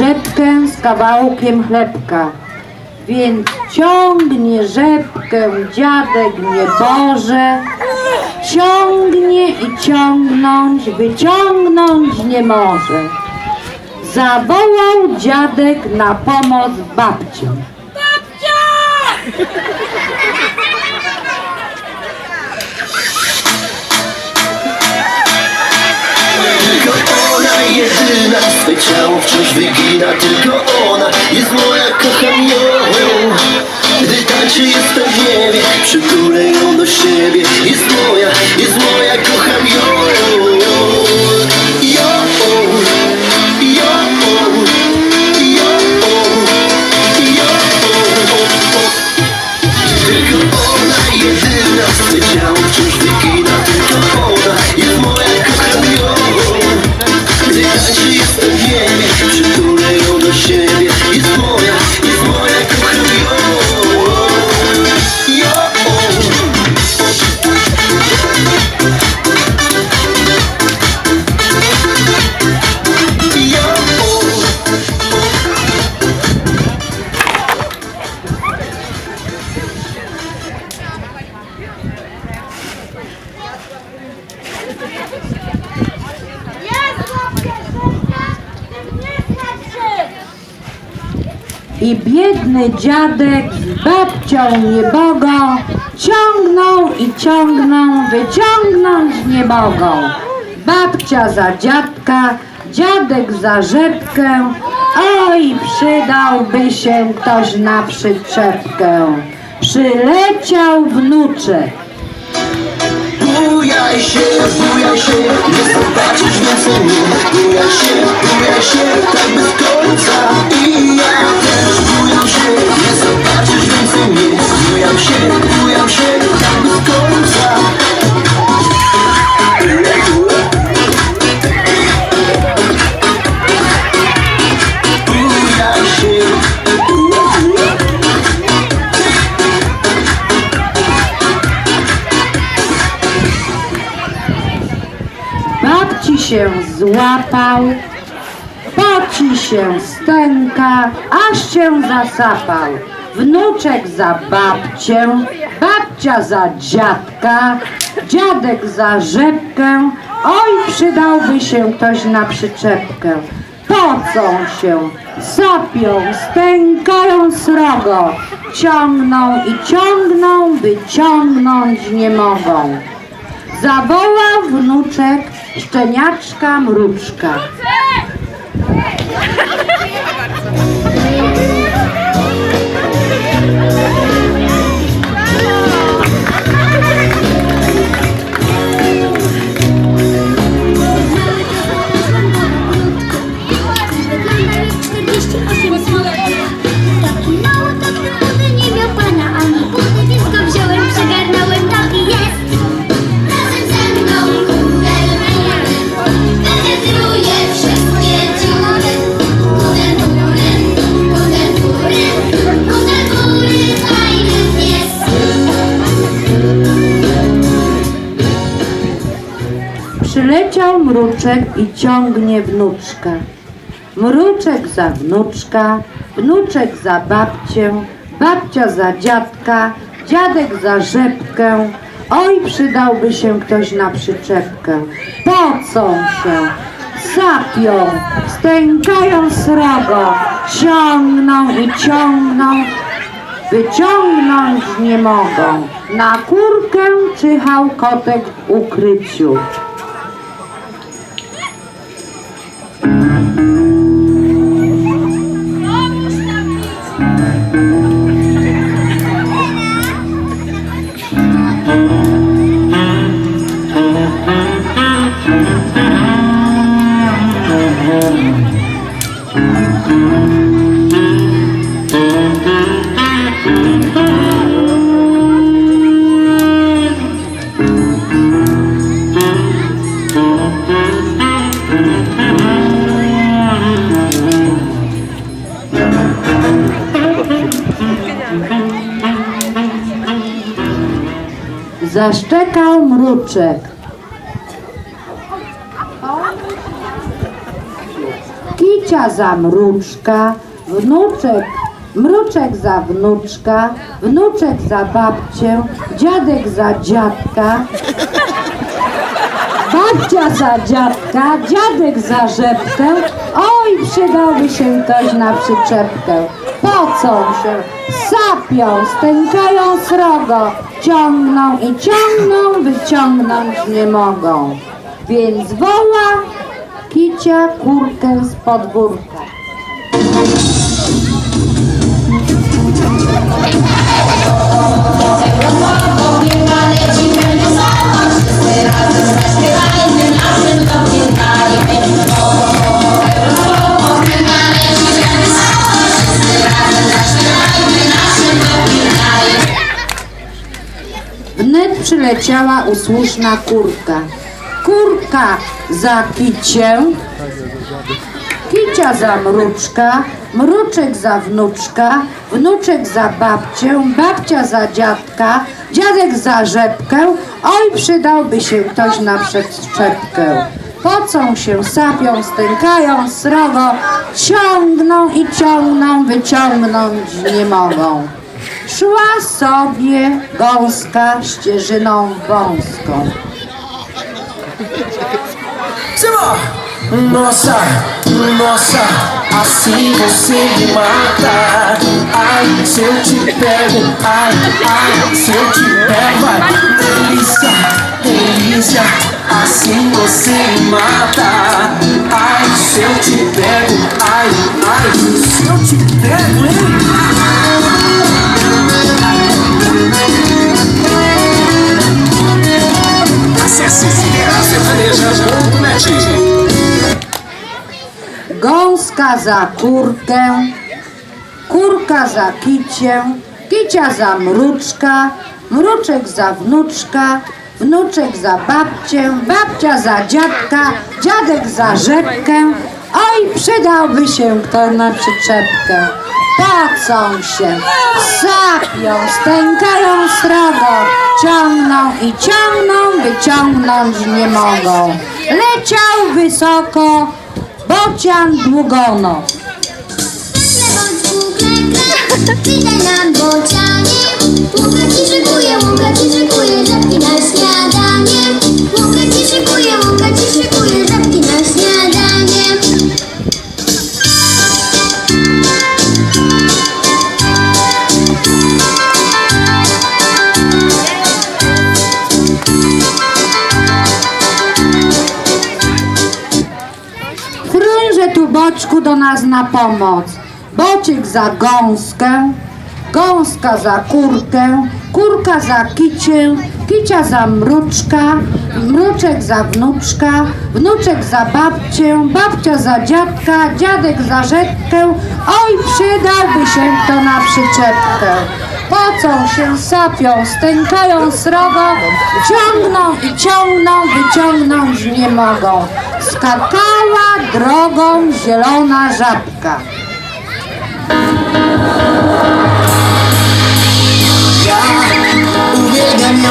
Rzepkę z kawałkiem chlebka. Więc ciągnie rzepkę dziadek nieboże, ciągnie i ciągnąć, wyciągnąć nie może. Zawołał dziadek na pomoc babcię. Tylko ciało wciąż wygina Tylko ona jest moja, kocham ją. Gdy tańczy jestem w niebie Przytulę ją do siebie. Jest moja, jest moja, kocham ją. Tylko ona jedyna Swe ciało wciąż wygina biedny dziadek z babcią niebogą ciągną i ciągną, wyciągnąć nie mogą. Babcia za dziadka, dziadek za rzepkę, oj przydałby się ktoś na przyczepkę. Przyleciał wnuczek. Bujaj się, bujaj się, nie zobaczysz więcej mnie Bujaj się, bujaj się, tak bez końca się złapał, poci się stęka, aż się zasapał. Wnuczek za babcię, babcia za dziadka, dziadek za rzepkę, oj przydałby się ktoś na przyczepkę. Pocą się, sapią, stękają srogo, ciągną i ciągną, wyciągnąć nie mogą. Zawołał wnuczek szczeniaczka mruczka. Mruczek i ciągnie wnuczka. Mruczek za wnuczka, wnuczek za babcię, babcia za dziadka, dziadek za rzepkę. Oj, przydałby się ktoś na przyczepkę. Pocą się, sapią, stękają srogo, ciągną i ciągną, wyciągnąć nie mogą. Na kurkę czyhał kotek w ukryciu. Zaszczekał mruczek. Kicia za mruczka, wnuczek, mruczek za wnuczka, wnuczek za babcię, dziadek za dziadka, babcia za dziadka, dziadek za rzepkę. Oj, przydałby się ktoś na przyczepkę. Pocą się, sapią, stękają srogo, ciągną i ciągną, wyciągnąć nie mogą. Więc woła kicia kurkę z podwórka. Wnet przyleciała usłuszna kurka. Kurka za kicię, kicia za mruczka, mruczek za wnuczka, wnuczek za babcię, babcia za dziadka, dziadek za rzepkę. Oj, przydałby się ktoś na przyczepkę. Pocą się, sapią, stękają srogo, ciągną i ciągną, wyciągnąć nie mogą. Szła sobie gąska ścieżyną wąską. Simba! Nossa, nossa, assim você me mata. Ai, se eu te pego, ai, ai, se eu te pego, ai, delícia, delícia, assim você me mata. Gąska za kurkę, kurka za kicię, kicia za mruczka, mruczek za wnuczka, wnuczek za babcię, babcia za dziadka, dziadek za rzepkę. Oj, przydałby się kto na przyczepkę. Pocą się, sapią, stękają srogo, ciągną i ciągną, wyciągnąć nie mogą. Leciał wysoko, bocian długonos. Witaj nam bocianie Łąka ci szykuje, łąka ci szykuje Żabki na śniadanie Łąka ci szykuje, łąka ci szykuje Żabki boczku do nas na pomoc. Bociek za gąskę, gąska za kurkę, kurka za kicię, kicia za mruczka, mruczek za wnuczka, wnuczek za babcię, babcia za dziadka, dziadek za rzepkę. Oj, przydałby się kto na przyczepkę. Pocą się, sapią, stękają srogo, ciągną i ciągną, wyciągnąć nie mogą. Skakała drogą zielona żabka. Ja uwielbiam ją,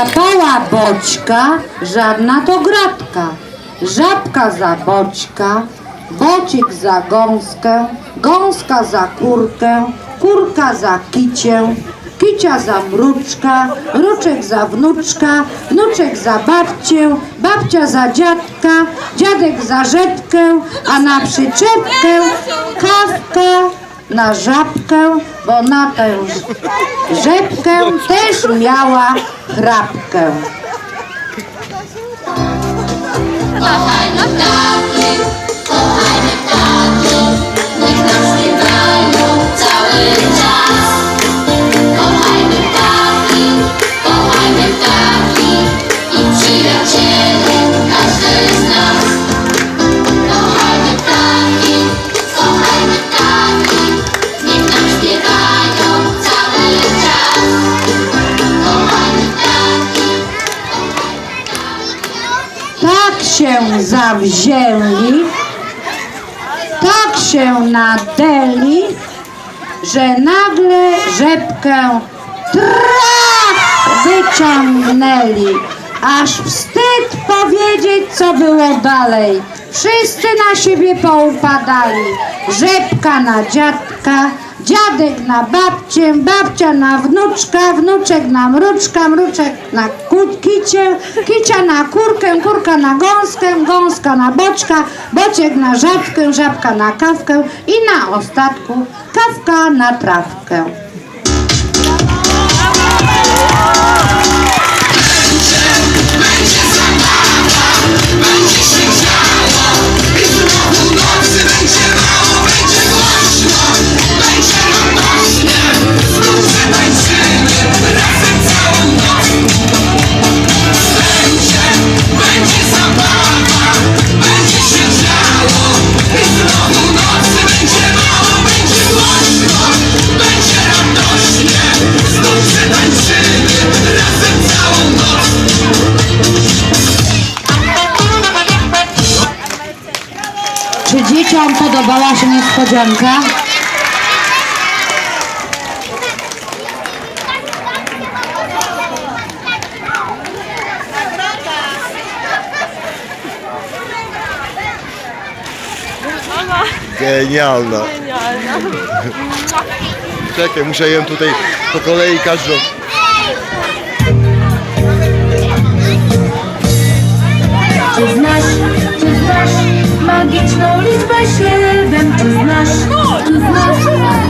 Złapała boćka, żadna to gratka. Żabka za boćka, bocik za gąskę, gąska za kurkę, kurka za kicię, kicia za mruczka, mruczek za wnuczka, wnuczek za babcię, babcia za dziadka, dziadek za rzepkę, a na przyczepkę kawka na żabkę, bo na tę rzepkę też miała Грабка. Się zawzięli, tak się nadeli, że nagle rzepkę traf wyciągnęli. Aż wstyd powiedzieć, co było dalej. Wszyscy na siebie poupadali. Rzepka na dziadka, dziadek na babcię, babcia na wnuczka, wnuczek na mruczka, mruczek na kicię, kicia na kurkę, kurka na gąskę, gąska na boczka, bociek na żabkę, żabka na kawkę i na ostatku kawka na trawkę. Dzieciom podobała się niespodzianka? Genialna. Czekaj, muszę ją tutaj po kolei każdą. Czy znasz Magiczną liczbę siedem, czy znasz?